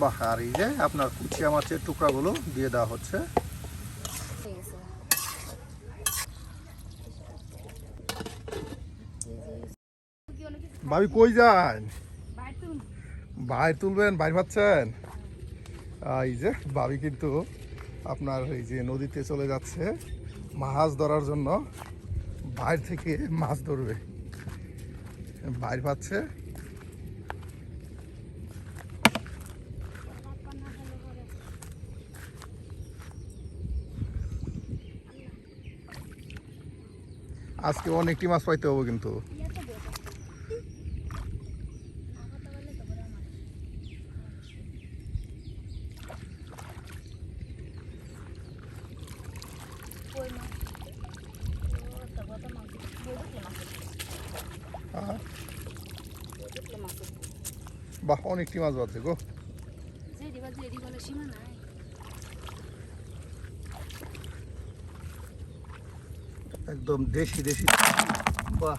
বাহ আর এই যে আপনার কুচিয়া মাছের টুকরাগুলো দিয়ে দেওয়া হচ্ছে। ভাবি, কই যান? বাইর তুলবেন বাইর পাচ্ছেন এই যে ভাবি কিন্তু আপনার এই যে নদীতে চলে যাচ্ছে, মাছ ধরার জন্য। বাইর থেকে মাছ ধরবে। বাইর পাচ্ছে আজকে অনেকটি মাছ পাইতে হবে কিন্তু। বাহ অনেকটি মাছ আছে গো। একদম দেশি দেশি। বাহ।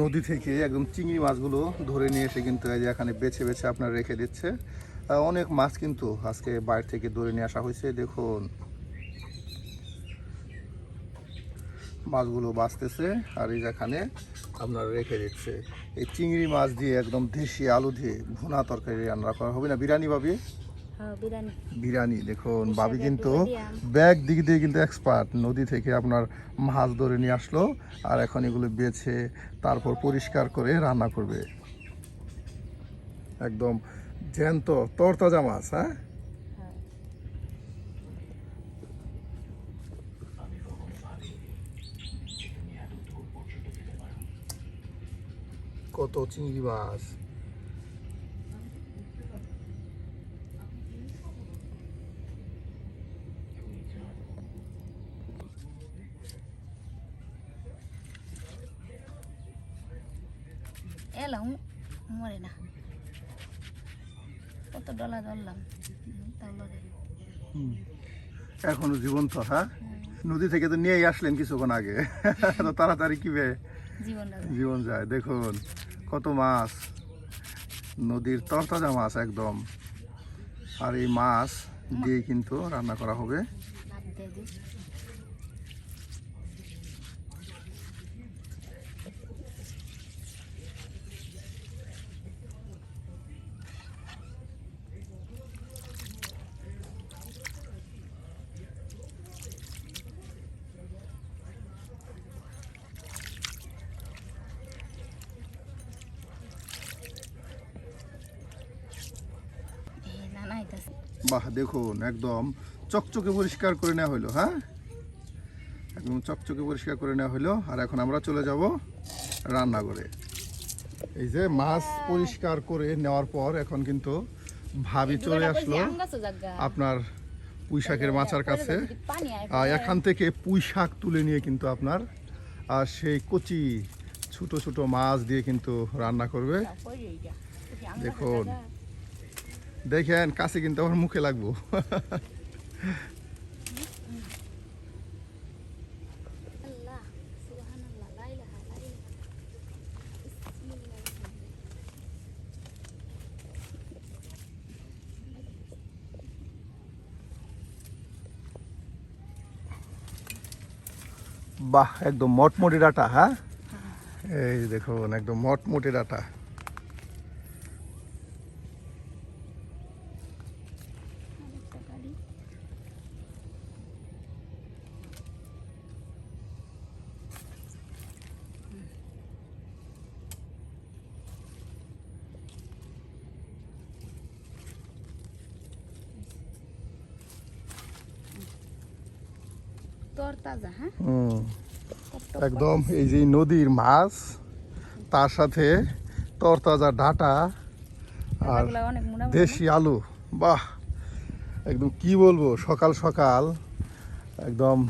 নদী থেকে একদম চিংড়ি মাছগুলো ধরে নিয়ে এসে কিন্তু এই যে এখানে বেছে বেছে আপনার রেখে দিচ্ছে। অনেক মাছ কিন্তু আজকে বাইরে থেকে ধরে নিয়ে আসা হয়েছে, দেখুন। মাছগুলো বাঁচতেছে আর এই যেখানে আপনার রেখে দিচ্ছে। এই চিংড়ি মাছ দিয়ে একদম দেশি আলু দিয়ে ভুনা তরকারি রান্না করা হবে না? বিরিয়ানি ভাবি? হ্যাঁ বিরিয়ানি। দেখুন বাবি কিন্তু ব্যাগ দিক দিয়ে কিন্তু এক্সপার্ট নদী থেকে আপনার মাছ ধরে নিয়ে আসলো আর এখন এগুলো বেছে তারপর পরিষ্কার করে রান্না করবে। একদম জ্যান্ত তরতাজা মাছ হ্যাঁ? কত চিংড়ি মাছ। এখনও জীবন্ত হ্যাঁ? নদী থেকে তো নিয়েই আসলেন কিছুক্ষণ আগে। তো তাড়াতাড়ি কিবে জীবন যায় দেখুন কত মাছ। নদীর তরতাজা মাছ একদম। আর এই মাছ দিয়ে কিন্তু রান্না করা হবে ভাত দিয়ে দিই এই না না এটা বাহ দেখুন একদম চকচকে পরিষ্কার করে নেওয়া হলো হ্যাঁ? একদম চকচকে পরিষ্কার করে নেওয়া হলো আর এখন আমরা চলে যাব রান্না করে এই যে মাছ পরিষ্কার করে নেওয়ার পর এখন কিন্তু ভাবি চলে আসলো আপনার পুঁই শাকের মাচার কাছে। আহ, এখান থেকে পুঁই শাক তুলে নিয়ে কিন্তু আপনার আর সেই কচি ছোট ছোট মাছ দিয়ে কিন্তু রান্না করবে। দেখুন। দেখেন কাছে কিন্তু আমার মুখে লাগবো। বাহ একদম মটমটি ডাটা হ্যাঁ? এই দেখুন একদম মটমটি ডাটা একদম এই যে নদীর মাছ তার সাথে তরতাজা ডাটা আর। দেশি আলু। বাহ! একদম কি বলব সকাল সকাল একদম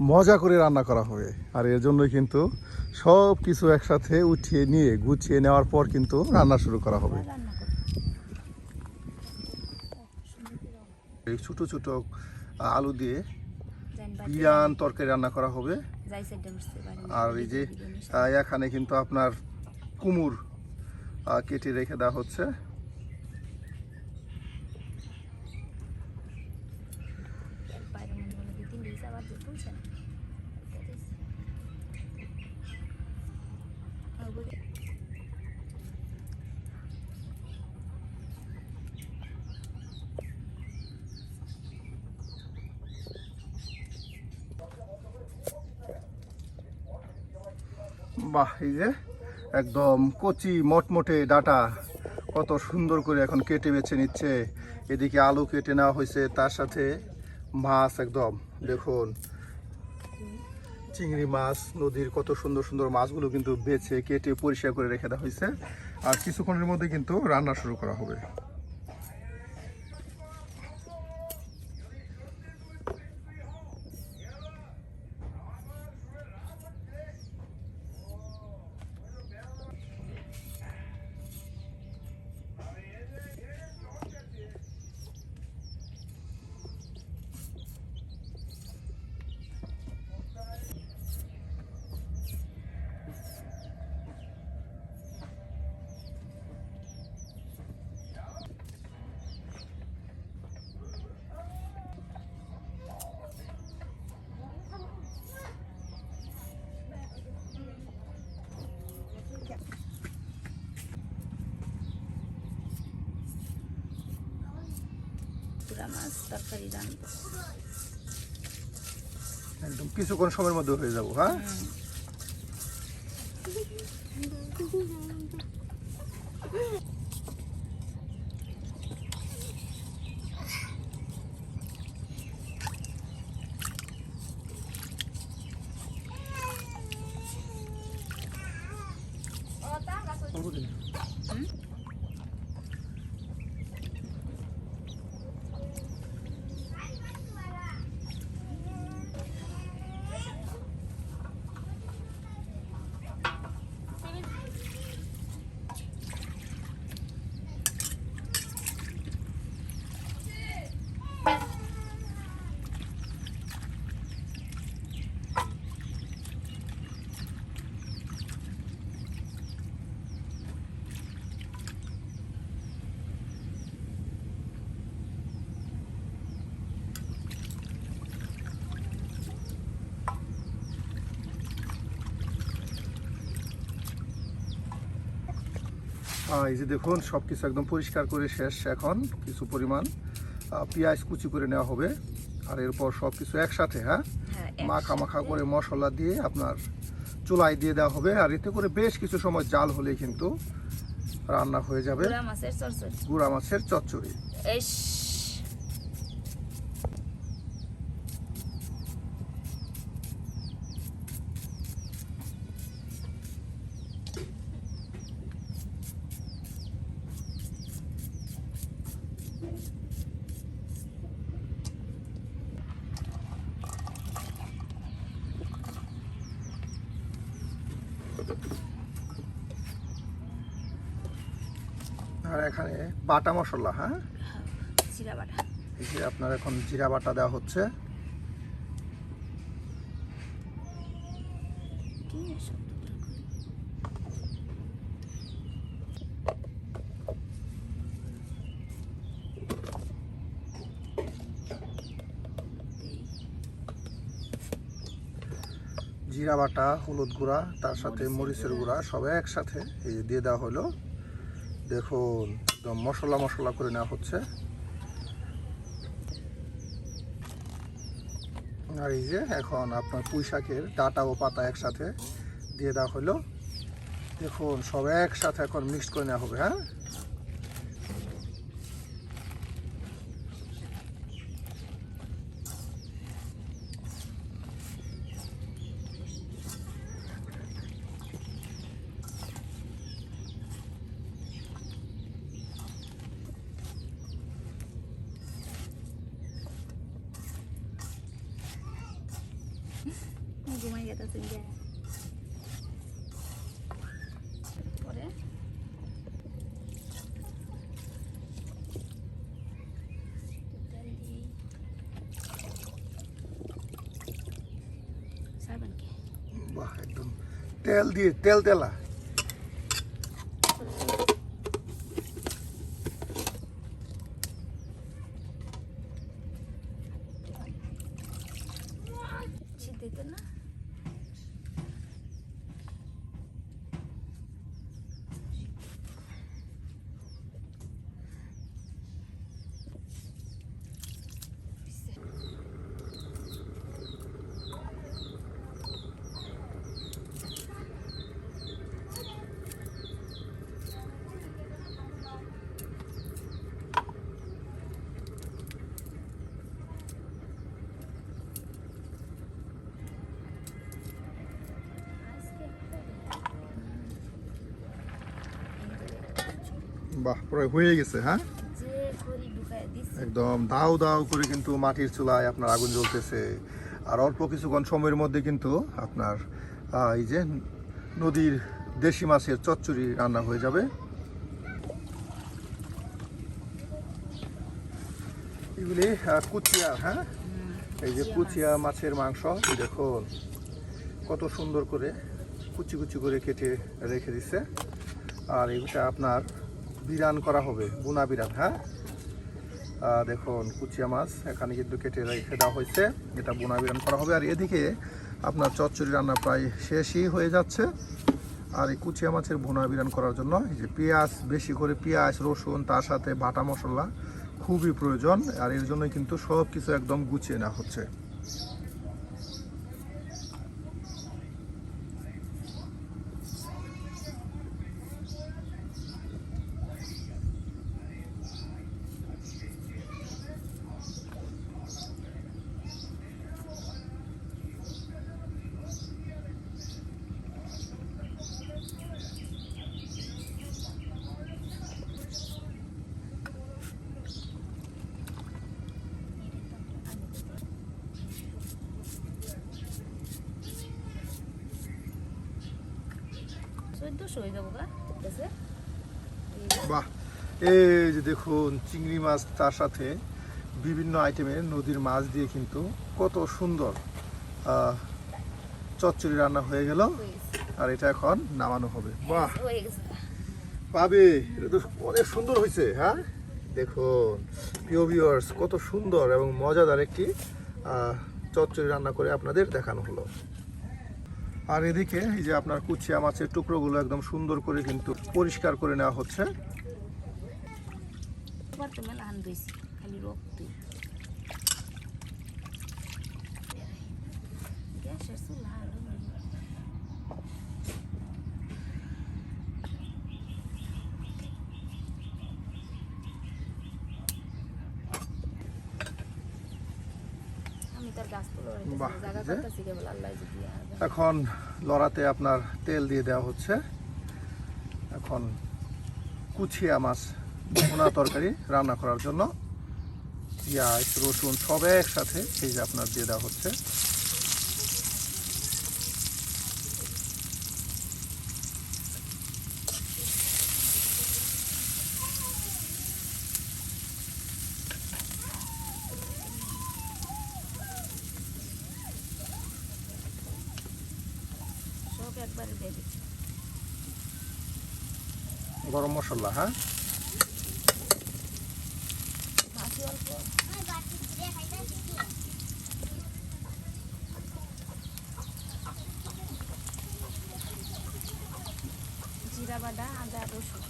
মজা করে রান্না করা হবে। আর এর জন্য কিন্তু সব কিছু একসাথে উঠিয়ে নিয়ে গুছিয়ে নেওয়ার পর কিন্তু রান্না শুরু করা হবে। ছোটো ছোটো আলু দিয়ে বিরান তরকারি রান্না করা হবে। আর এই যে এখানে কিন্তু আপনার কুমুর কেটে রেখে দেওয়া হচ্ছে বাইরে মনে হলো দুই তিন দিয়েছে আবার দুই তুলছে না। আর বুঝে- বাহ, এই যে একদম কচি মটমটে ডাটা, কত সুন্দর করে এখন কেটে বেছে নিচ্ছে। এদিকে আলু কেটে নেওয়া হয়েছে, তার সাথে মাছ একদম, দেখুন। চিংড়ি মাছ, নদীর কত সুন্দর সুন্দর মাছগুলো কিন্তু বেছে কেটে পরিষ্কার করে রেখে দেওয়া হয়েছে। আর কিছুক্ষণের মধ্যে কিন্তু রান্না শুরু করা হবে। পুরা মাছ তরকারি রান্না একদম কিছুক্ষণ সময়ের মধ্যে হয়ে যাব হ্যাঁ? আহ, এই যে দেখুন সব কিছু একদম পরিষ্কার করে শেষ এখন কিছু পরিমাণ। পেঁয়াজ কুচি করে নেওয়া হবে। আর এরপর সব কিছু একসাথে হ্যাঁ? হ্যাঁ মাখা মাখা করে মশলা দিয়ে আপনার চুলাই দিয়ে দেওয়া হবে। আর এতে করে বেশ কিছু সময় জাল হলে কিন্তু রান্না হয়ে যাবে। গুড়া মাছের চচ্চড়ি এস আর এখানে বাটা মশলা হ্যাঁ? জিরা বাটা। এই যে আপনার এখন জিরা বাটা দেওয়া হচ্ছে। জিরা বাটা হলুদ গুঁড়া তার সাথে মরিচের গুঁড়া। সব একসাথে এই দিয়ে দেওয়া হলো। দেখুন একদম মশলা মশলা করে নেওয়া হচ্ছে। আর এই যে এখন আপনার পুঁই শাকের ডাটা ও পাতা একসাথে দিয়ে দেওয়া হলো। দেখুন, সব একসাথে এখন মিক্সড করে নেওয়া হবে হ্যাঁ? যে পরে বাহ একদম তেল দিয়ে তেল তেলা সিদ্ধ না আজকে বাহ প্রায় হয়ে গেছে হ্যাঁ? একদম দাও দাও করে কিন্তু মাটির চুলায় আপনার আগুন জ্বলতেছে। আর অল্প কিছুক্ষণ সময়ের মধ্যে কিন্তু আপনার এই যে নদীর দেশি মাছের চচ্চড়ি রান্না হয়ে যাবে। এগুলি কুচিয়া হ্যাঁ? এই যে কুচিয়া মাছের মাংস দেখুন কত সুন্দর করে কুচি কুচি করে কেটে রেখে দিছে। আর এটা আপনার বিরান করা হবে, বুনা বিরান হ্যাঁ? দেখুন, কুচিয়া মাছ এখানে কিন্তু কেটে রেখে দেওয়া হয়েছে। এটা বোনা বিরান করা হবে। আর এদিকে আপনার চচ্চড়ি রান্না প্রায় শেষই হয়ে যাচ্ছে। আর এই কুচিয়া মাছের ভুনা বিরান করার জন্য এই যে পেঁয়াজ, বেশি করে পেঁয়াজ, রসুন, তার সাথে বাটা মশলা খুবই প্রয়োজন। আর এর জন্য কিন্তু সব কিছু একদম গুছিয়ে নেওয়া হচ্ছে। বাহ, এই যে দেখুন চিংড়ি মাছ, তার সাথে বিভিন্ন আইটেমের নদীর মাছ দিয়ে কিন্তু কত সুন্দর চচ্চড়ি রান্না হয়ে গেল। আর এটা এখন নামানো হবে। বাহ। পাবে। এটা তো অনেক সুন্দর হয়েছে হ্যাঁ? দেখুন, প্রিয় ভিউয়ার্স কত সুন্দর এবং মজাদার একটি চচ্চড়ি রান্না করে আপনাদের দেখানো হলো। আর এদিকে এই যে আপনার কুচিয়া মাছের টুকরোগুলো একদম সুন্দর করে কিন্তু পরিষ্কার করে নেওয়া হচ্ছে। তুলো বাহ, এখন লড়াতে আপনার তেল দিয়ে দেওয়া হচ্ছে। এখন কুচিয়া মাছ, ভুনা তরকারি রান্না করার জন্য। পিঁয়াজ, রসুন সব একসাথে এই যে আপনার দিয়ে দেওয়া হচ্ছে সব একবারে দিচ্ছি। গরম মশলা হ্যাঁ মাছি অল্প জিরা বাদা আদা রসুন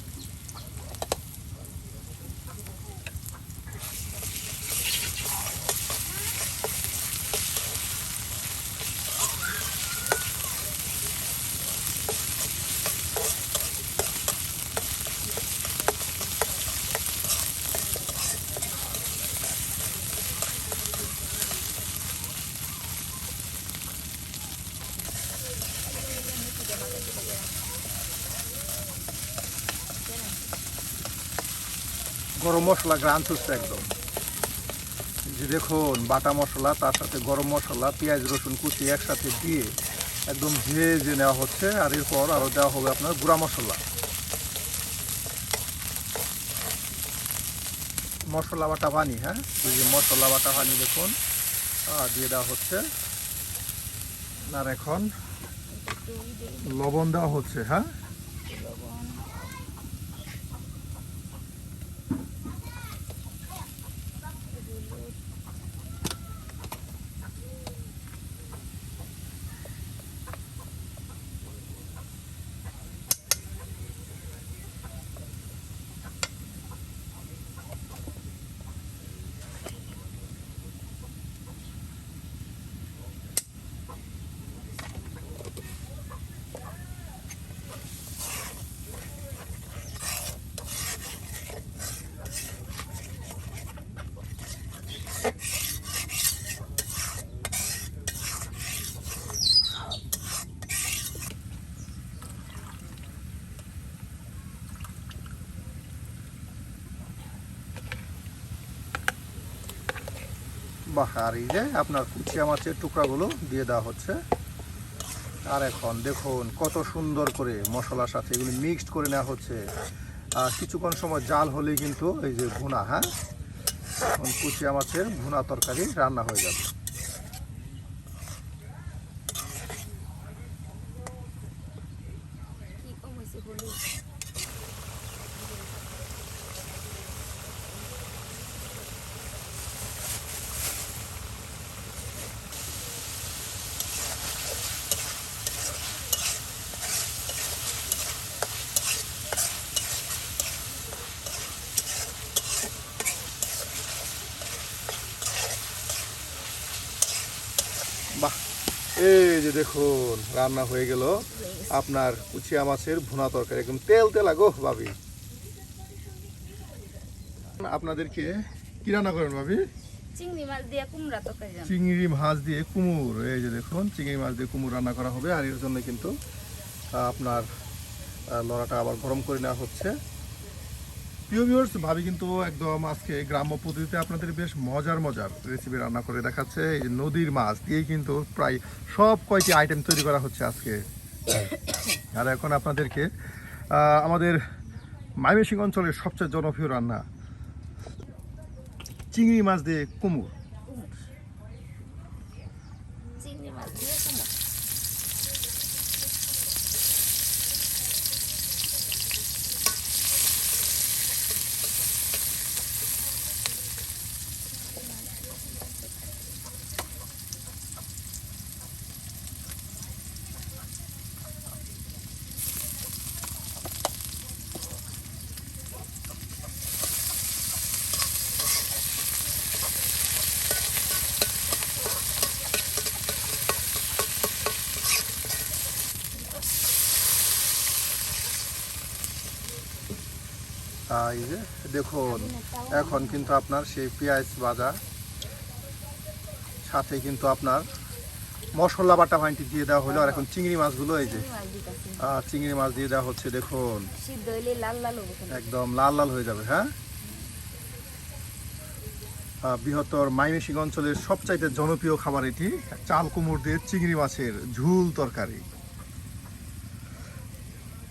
গরম মশলা গ্রান চুষছে একদম। যে দেখুন, বাটা মশলা, তার সাথে গরম মশলা, পেঁয়াজ, রসুন কুচি একসাথে দিয়ে একদম ভেজে নেওয়া হচ্ছে, আর এরপর আরও দেওয়া হবে আপনার গুঁড়া মশলা। মশলা বাটা পানি হ্যাঁ? ওই যে মশলা বাটা পানি দেখুন দিয়ে দেওয়া হচ্ছে। আর এখন লবণ দেওয়া হচ্ছে হ্যাঁ? আর এই যে আপনার কুচিয়া মাছের টুকরাগুলো দিয়ে দেওয়া হচ্ছে। আর এখন দেখুন কত সুন্দর করে মশলার সাথে এগুলি মিক্সড করে নেওয়া হচ্ছে। আর কিছুক্ষণ সময় জাল হলেই কিন্তু এই যে ভুনা হ্যাঁ? এখন কুচিয়া মাছের ভুনা তরকারি রান্না হয়ে যাবে। কি কম এই যে দেখুন রান্না হয়ে গেল। আপনার কুচিয়া মাছের ভুনা তরকারি একদম তেল তেল আগো ভাবি। আপনাদেরকে কি রান্না করেন ভাবি? চিংড়ি মাছ দিয়ে কুমড়া তরকারি চিংড়ি মাছ দিয়ে কুমুর এই যে দেখুন চিংড়ি মাছ দিয়ে কুমুর রান্না করা হবে। আর এর জন্য কিন্তু আপনার লড়াটা আবার গরম করে নেওয়া হচ্ছে। প্রিয় ভিউয়ার্স ভাবি কিন্তু একদম আজকে গ্রাম্য পদ্ধতিতে আপনাদের বেশ মজার মজার রেসিপি রান্না করে দেখাচ্ছে। এই নদীর মাছ দিয়ে কিন্তু প্রায় সব কয়টি আইটেম তৈরি করা হচ্ছে আজকে। আর এখন আপনাদেরকে আমাদের মাইমেসিং অঞ্চলের সবচেয়ে জনপ্রিয় রান্না চিংড়ি মাছ দিয়ে কুমড় আহ, এই যে দেখুন এখন কিন্তু আপনার সেই পেঁয়াজ ভাজা সাথে কিন্তু আপনার মশলা বাটা ভাইনটি দিয়ে দেওয়া হলো আর এখন চিংড়ি মাছগুলো এই যে চিংড়ি মাছ দিয়ে দেওয়া হচ্ছে দেখুন। একদম লাল লাল হয়ে যাবে হ্যাঁ? বৃহত্তর মাইমেসিং অঞ্চলের সবচাইতে জনপ্রিয় খাবার এটি চাল কুমড় দিয়ে চিংড়ি মাছের ঝুল তরকারি।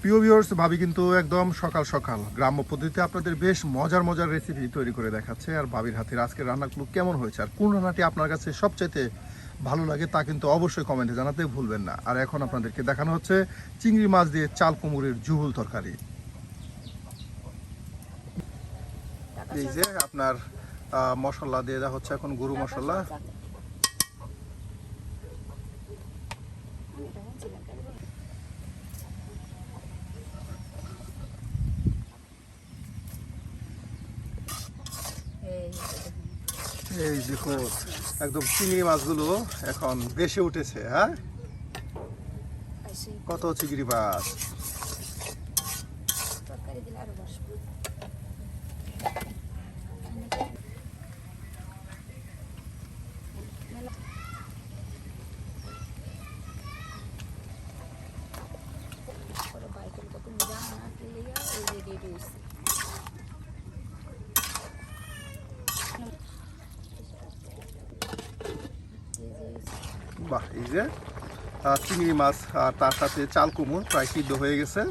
প্রিয় ভিউয়ার্স ভাবি কিন্তু একদম সকাল সকাল। গ্রাম্য পদ্ধতিতে আপনাদের বেশ মজার মজার রেসিপি তৈরি করে দেখাচ্ছে। আর ভাবির হাতের আজকের রান্নাগুলো কেমন হয়েছে, আর কোন রান্নাটি আপনার কাছে সবচাইতে ভালো লাগে তা কিন্তু অবশ্যই কমেন্টে জানাতে ভুলবেন না। আর এখন আপনাদেরকে দেখানো হচ্ছে চিংড়ি মাছ দিয়ে চাল কুমড়ের জুহুল তরকারি। এই যে আপনার মশলা দিয়ে দেওয়া হচ্ছে এখন গরু মশলা। এই দেখো একদম চিংড়ি মাছগুলো এখন বেশি উঠেছে হ্যাঁ? কত চিংড়ি মাছ তরকারি দিলে আরও বসবো বাইকের কত জাম না কেলে ওই যে রেডি হয়েছে বাহ, এই যে চিংড়ি মাছ, আর তার সাথে চাল কুমড় প্রায় সিদ্ধ হয়ে গেছে।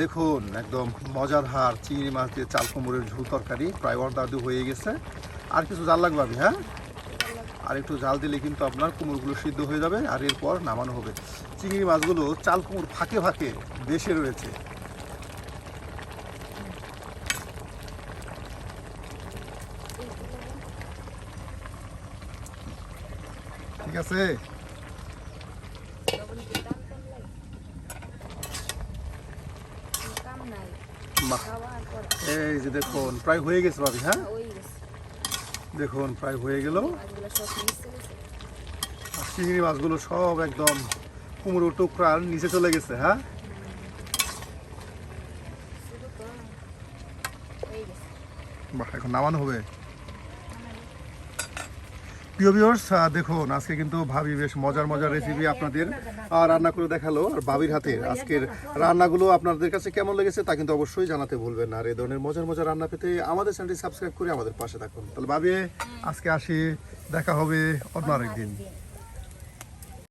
দেখুন, একদম মজার হার, চিংড়ি মাছ দিয়ে চাল কুমড়ের ঝোল তরকারি প্রায় অর্ধাদু হয়ে গেছে। আর কিছু জাল লাগবে আমি হ্যাঁ? আর একটু জাল দিলে কিন্তু আপনার কুমড়গুলো সিদ্ধ হয়ে যাবে, আর এরপর নামানো হবে। চিংড়ি মাছগুলো চাল কুমড় ফাঁকে ফাঁকে দেশে রয়েছে। আছে। এই যে দেখুন, প্রায় হয়ে গেছে ভাবি হ্যাঁ? দেখুন, প্রায় হয়ে গেল। চিংড়ি মাছগুলো সব একদম কুমড়ো টুকরার নিচে চলে গেছে হ্যাঁ? বাহ, এখন নামানো হবে। প্রিয় ভিউয়ার্স দেখুন, আজকে কিন্তু ভাবি বেশ মজার মজার রেসিপি আপনাদের রান্না করে দেখাল। আর ভাবির হাতে আজকের রান্নাগুলো আপনাদের কাছে কেমন লেগেছে তা কিন্তু অবশ্যই জানাতে ভুলবেন না। আর এই ধরনের মজার মজার রান্না পেতে আমাদের চ্যানেলটি সাবস্ক্রাইব করে আমাদের পাশে থাকুন। তাহলে ভাবি, আজকে আসি, দেখা হবে অন্য আরেকদিন।